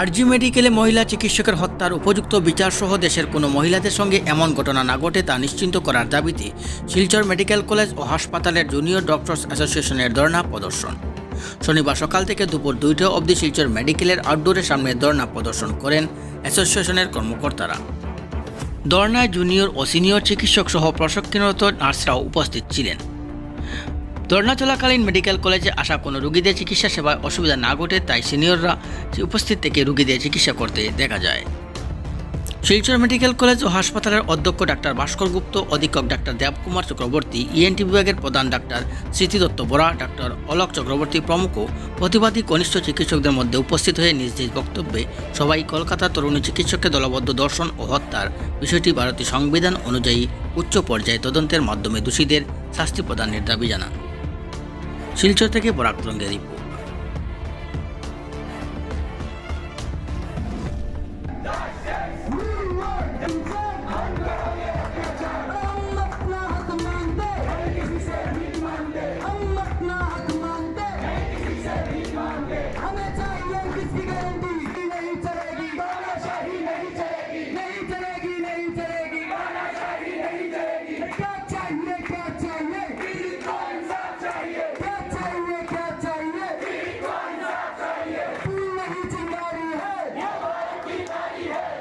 আরজি মেডিকেলে মহিলা চিকিৎসকের হত্যার উপযুক্ত বিচারসহ দেশের কোনো মহিলাদের সঙ্গে এমন ঘটনা না ঘটে তা নিশ্চিন্ত করার দাবিতে শিলচর মেডিকেল কলেজ ও হাসপাতালের জুনিয়র ডক্টরস অ্যাসোসিয়েশনের ধর্ণা প্রদর্শন। শনিবার সকাল থেকে দুপুর দুইটা অবধি শিলচর মেডিকেলের আউটডোরের সামনে ধর্ণা প্রদর্শন করেন অ্যাসোসিয়েশনের কর্মকর্তারা। ধর্নায় জুনিয়র ও সিনিয়র চিকিৎসক সহ প্রশিক্ষণরত নার্সরাও উপস্থিত ছিলেন। ধর্না চলাকালীন মেডিকেল কলেজে আসা কোনো রোগীদের চিকিৎসা সেবায় অসুবিধা না ঘটে, তাই সিনিয়ররা উপস্থিত থেকে রোগীদের চিকিৎসা করতে দেখা যায়। শিলচর মেডিকেল কলেজ ও হাসপাতালের অধ্যক্ষ ডাক্তার ভাস্কর গুপ্ত, অধীক্ষক ডাক্তার দেবকুমার চক্রবর্তী ইএনটি বিভাগের প্রধান ডাক্তার স্মৃতি দত্ত বরা, ডাক্তার অলোক চক্রবর্তী প্রমুখ, প্রতিবাদী কনিষ্ঠ চিকিৎসকদের মধ্যে উপস্থিত হয়ে নিজ নিজ বক্তব্যে সবাই কলকাতা তরুণী চিকিৎসককে দলবদ্ধ দর্শন ও হত্যার বিষয়টি ভারতীয় সংবিধান অনুযায়ী উচ্চ পর্যায়ে তদন্তের মাধ্যমে দোষীদের শাস্তি প্রদানের দাবি জানান। শিলচর থেকে বরাক রিপোর্ট।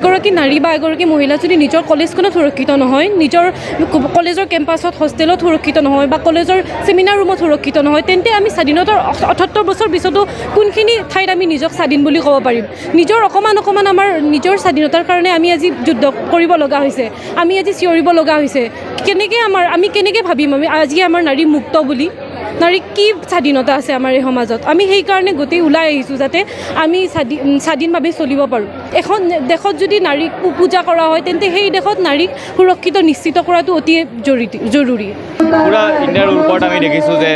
এগৰাকী নাৰী বা এগৰাকী মহিলা যদি নিজৰ কলেজখনত সুৰক্ষিত নহয় নিজৰ কলেজৰ কেম্পাছত হোষ্টেলত সুৰক্ষিত নহয় বা কলেজৰ ছেমিনাৰ ৰুমত সুৰক্ষিত নহয় তেন্তে আমি স্বাধীনতাৰ অঠসত্তৰ বছৰ পিছতো কোনখিনি ঠাইত আমি নিজক স্বাধীন বুলি ক'ব পাৰিম? নিজৰ অকণমান অকণমান আমাৰ নিজৰ স্বাধীনতাৰ কাৰণে আমি আজি যুদ্ধ কৰিব লগা হৈছে। আমি আজি চিঞৰিব লগা হৈছে। কেনেকৈ আমাৰ আমি কেনেকৈ ভাবিম আমি আজি আমাৰ নাৰী মুক্ত বুলি? নাৰীক কি স্বাধীনতা আছে আমাৰ এই সমাজত? আমি সেইকাৰণে গোটেই ওলাই আহিছোঁ যাতে আমি স্বাধীন স্বাধীনভাৱে চলিব পাৰোঁ। এখন দেশত যদি নাৰীক পূজা কৰা হয়, তেন্তে সেই দেশত নাৰীক সুৰক্ষিত, নিশ্চিত কৰাটো অতি জৰুৰী জৰুৰী। পূৰা ইণ্ডিয়াৰ আমি দেখিছোঁ যে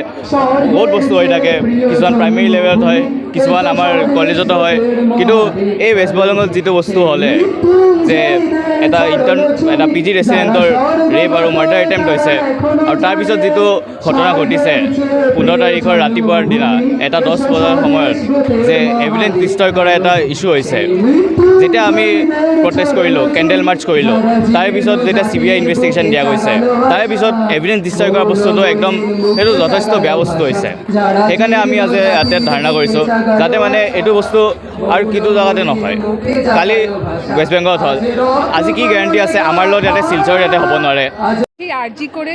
বহুত বস্তু হৈ থাকে। কিছুমান প্ৰাইমেৰী লেভেলত হয়। কিছুমান আমাৰ কলেজতো হয়, কিন্তু এই ৱেষ্ট বেংগলত যিটো বস্তু হ'লে, যে এটা ইণ্টাৰ্ণ এটা পি জি ৰেচিডেণ্টৰ ৰেপ আৰু মাৰ্ডাৰ এটেম্প হৈছে, আৰু তাৰপিছত যিটো ঘটনা ঘটিছে, পোন্ধৰ তাৰিখৰ ৰাতিপুৱাৰ দিনা, এটা দহ বজাৰ সময়ত যে এভিডেঞ্চ ডিষ্ট্ৰয় কৰা এটা ইছ্যু হৈছে, যেতিয়া আমি প্ৰটেষ্ট কৰিলোঁ কেণ্ডেল মাৰ্চ কৰিলোঁ, তাৰে পিছত যেতিয়া চি বি আই ইনভেষ্টিগেশ্যন দিয়া গৈছে, তাৰে পিছত এভিডেঞ্চ ডিষ্ট্ৰয় কৰা বস্তুটো একদম, সেইটো যথেষ্ট বেয়া বস্তু হৈছে। সেইকাৰণে আমি আজি ইয়াতে ধাৰণা কৰিছোঁ যাতে মানে এইটো বস্তু আৰু কিটো জেগাতে নহয়। কালি ৱেষ্ট বেংগলত হ'ল। আজি কি গেৰাণ্টি আছে? আমাৰ লগত ইয়াতে শিলচৰ ইয়াতে হ'ব নোৱাৰে। সেই আর্জি করে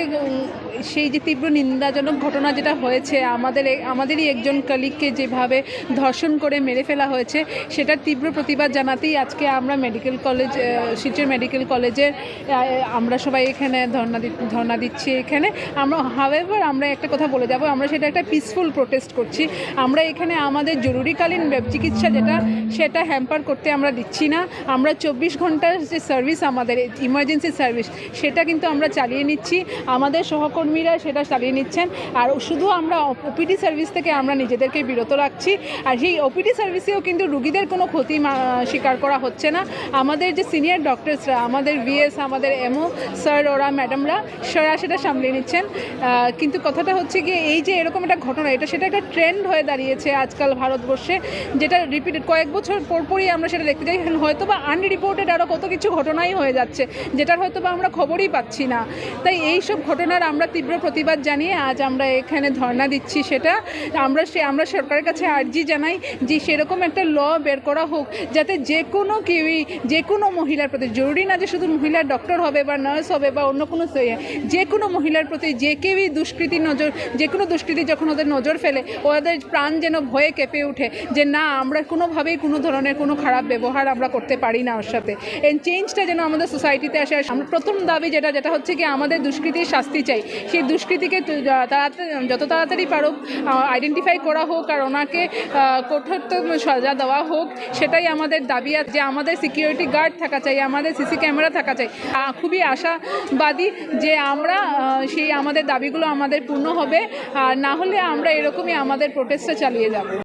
সেই যে তীব্র নিন্দাজনক ঘটনা যেটা হয়েছে, আমাদের আমাদেরই একজন কলিগকে যেভাবে ধর্ষণ করে মেরে ফেলা হয়েছে, সেটার তীব্র প্রতিবাদ জানাতেই আজকে আমরা মেডিকেল কলেজ শিলচর মেডিকেল কলেজে আমরা সবাই এখানে ধর্ণা দি- ধর্ণা দিচ্ছি এখানে। আমরা হাওয়েভার আমরা একটা কথা বলে যাব, আমরা সেটা একটা পিসফুল প্রোটেস্ট করছি। আমরা এখানে আমাদের জরুরিকালীন চিকিৎসা যেটা, সেটা হ্যাম্পার করতে আমরা দিচ্ছি না। আমরা চব্বিশ ঘণ্টার যে সার্ভিস আমাদের ইমার্জেন্সি সার্ভিস সেটা কিন্তু আমরা চালিয়ে নিচ্ছি। আমাদের সহকর্মীরা সেটা চালিয়ে নিচ্ছেন। আর শুধু আমরা ওপিডি সার্ভিস থেকে আমরা নিজেদেরকে বিরত রাখছি। আর সেই ওপিডি সার্ভিসেও কিন্তু রুগীদের কোনো ক্ষতি স্বীকার করা হচ্ছে না। আমাদের যে সিনিয়র ডক্টরসরা আমাদের ভিএস আমাদের এমও স্যার ওরা ম্যাডামরা সেরা সেটা সামলে নিচ্ছেন। কিন্তু কথাটা হচ্ছে কি এই যে এরকম একটা ঘটনা, এটা সেটা একটা ট্রেন্ড হয়ে দাঁড়িয়েছে আজকাল ভারতবর্ষে, যেটা রিপিটেড কয়েক বছর পরপরই আমরা সেটা দেখতে যাই। হয়তো বা আনরিপোর্টেড আরও কত কিছু ঘটনাই হয়ে যাচ্ছে, যেটার হয়তো বা আমরা খবরই পাচ্ছি না। তাই এই সব ঘটনার আমরা তীব্র প্রতিবাদ জানিয়ে আজ আমরা এখানে ধর্ণা দিচ্ছি সেটা। আমরা সে আমরা সরকারের কাছে আর্জি জানাই যে সেরকম একটা ল বের করা হোক, যাতে যে কোনো কেউই, যে কোনো মহিলার প্রতি, জরুরি না যে শুধু মহিলার ডক্টর হবে বা নার্স হবে বা অন্য কোনো যে কোনো মহিলার প্রতি যে কেউই দুষ্কৃতি নজর, যে কোনো দুষ্কৃতি যখন ওদের নজর ফেলে, ওদের প্রাণ যেন ভয়ে কেঁপে ওঠে যে না, আমরা কোনোভাবেই কোনো ধরনের কোনো খারাপ ব্যবহার আমরা করতে পারি না ওর সাথে। চেঞ্জটা যেন আমাদের সোসাইটিতে আসে। আমরা প্রথম দাবি যেটা যেটা হচ্ছে কি আমাদের দুষ্কৃতির শাস্তি চাই। সেই দুষ্কৃতিকে যত তাড়াতাড়ি পারুক আইডেন্টিফাই করা হোক আর ওনাকে কঠোরতম সাজা দেওয়া হোক, সেটাই আমাদের দাবি আছে যে আমাদের সিকিউরিটি গার্ড থাকা চাই, আমাদের সিসি ক্যামেরা থাকা চাই। খুবই আশাবাদী যে আমরা সেই আমাদের দাবিগুলো আমাদের পূর্ণ হবে, আর না হলে আমরা এরকমই আমাদের প্রোটেস্টটা চালিয়ে যাব।